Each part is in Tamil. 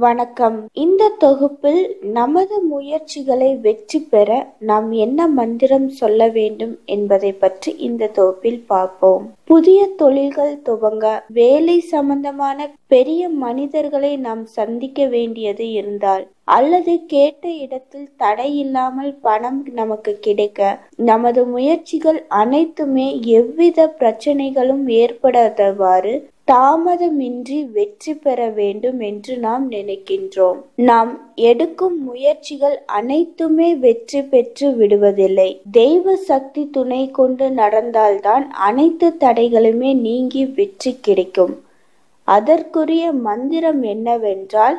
வணக்கம். இந்த தொகுப்பில் நமது முயற்சிகளை வெற்றி பெற நாம் என்ன மந்திரம் சொல்ல வேண்டும் என்பதை பற்றி இந்த தொகுப்பில் பார்ப்போம். புதிய தொழில்கள் துவங்க வேலை சம்பந்தமான பெரிய மனிதர்களை நாம் சந்திக்க வேண்டியது இருந்தால் அல்லது கேட்ட இடத்தில் தடை இல்லாமல் பணம் நமக்கு கிடைக்க நமது முயற்சிகள் அனைத்துமே எவ்வித பிரச்சனைகளும் ஏற்படாதவாறு தாமதமின்றி வெற்றி பெற வேண்டும் என்று நாம் நினைக்கின்றோம். நாம் எடுக்கும் முயற்சிகள் அனைத்துமே வெற்றி பெற்று விடுவதில்லை. தெய்வ சக்தி துணை கொண்டு நடந்தால்தான் அனைத்து தடைகளுமே நீங்கி வெற்றி கிடைக்கும். அதற்குரிய மந்திரம் என்னவென்றால்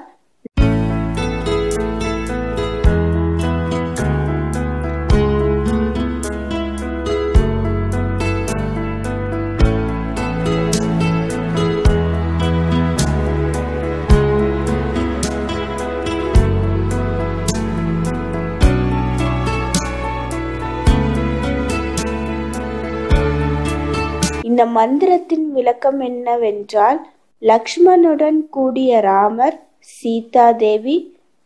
இந்த மந்திரத்தின் விளக்கம் என்னவென்றால் லக்ஷ்மணுடன் கூடிய ராமர் சீதாதேவி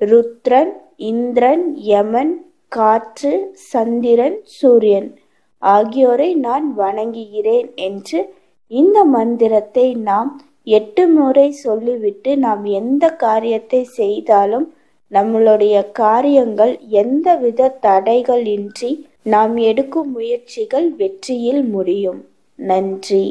ருத்ரன் இந்திரன் யமன் காற்று சந்திரன் சூரியன் ஆகியோரை நான் வணங்குகிறேன் என்று இந்த மந்திரத்தை நாம் எட்டு முறை சொல்லிவிட்டு நாம் எந்த காரியத்தை செய்தாலும் நம்மளுடைய காரியங்கள் எந்தவித தடைகள் இன்றி நாம் எடுக்கும் முயற்சிகள் வெற்றியில் முடியும். நன்றி